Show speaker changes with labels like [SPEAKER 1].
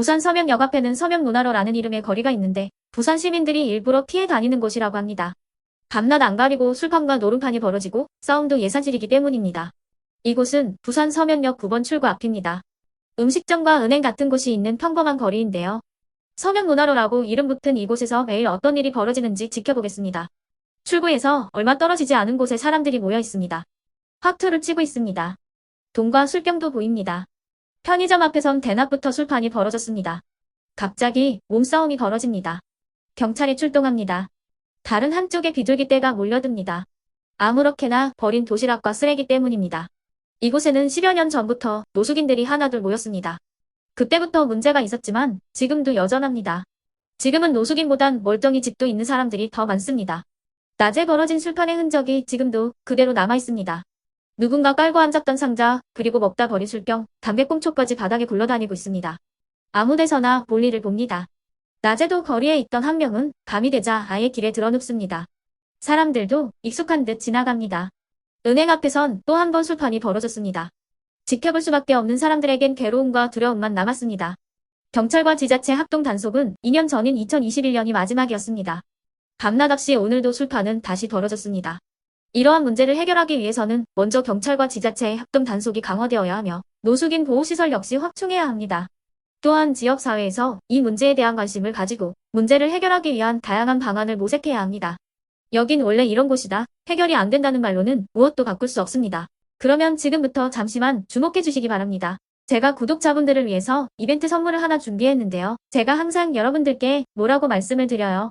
[SPEAKER 1] 부산 서명역 앞에는 서명문화로라는 이름의 거리가 있는데 부산 시민들이 일부러 피해 다니는 곳이라고 합니다. 밤낮 안 가리고 술판과 노름판이 벌어지고 싸움도 예사질이기 때문입니다. 이곳은 부산 서면역 9번 출구 앞입니다. 음식점과 은행 같은 곳이 있는 평범한 거리인데요. 서면문화로라고 이름 붙은 이곳에서 매일 어떤 일이 벌어지는지 지켜보겠습니다. 출구에서 얼마 떨어지지 않은 곳에 사람들이 모여 있습니다. 화투를 치고 있습니다. 돈과 술병도 보입니다. 편의점 앞에선 대낮부터 술판이 벌어졌습니다. 갑자기 몸싸움이 벌어집니다. 경찰이 출동합니다. 다른 한쪽에 비둘기떼가 몰려듭니다. 아무렇게나 버린 도시락과 쓰레기 때문입니다. 이곳에는 10여 년 전부터 노숙인들이 하나둘 모였습니다. 그때부터 문제가 있었지만 지금도 여전합니다. 지금은 노숙인보단 멀쩡히 집도 있는 사람들이 더 많습니다. 낮에 벌어진 술판의 흔적이 지금도 그대로 남아 있습니다. 누군가 깔고 앉았던 상자, 그리고 먹다 버린 술병, 담배꽁초까지 바닥에 굴러다니고 있습니다. 아무 데서나 볼일을 봅니다. 낮에도 거리에 있던 한 명은 밤이 되자 아예 길에 드러눕습니다. 사람들도 익숙한 듯 지나갑니다. 은행 앞에선 또 한 번 술판이 벌어졌습니다. 지켜볼 수밖에 없는 사람들에겐 괴로움과 두려움만 남았습니다. 경찰과 지자체 합동 단속은 2년 전인 2021년이 마지막이었습니다. 밤낮 없이 오늘도 술판은 다시 벌어졌습니다. 이러한 문제를 해결하기 위해서는 먼저 경찰과 지자체의 합동 단속이 강화되어야 하며 노숙인 보호시설 역시 확충해야 합니다. 또한 지역사회에서 이 문제에 대한 관심을 가지고 문제를 해결하기 위한 다양한 방안을 모색해야 합니다. 여긴 원래 이런 곳이다. 해결이 안 된다는 말로는 무엇도 바꿀 수 없습니다. 그러면 지금부터 잠시만 주목해 주시기 바랍니다. 제가 구독자분들을 위해서 이벤트 선물을 하나 준비했는데요. 제가 항상 여러분들께 뭐라고 말씀을 드려요.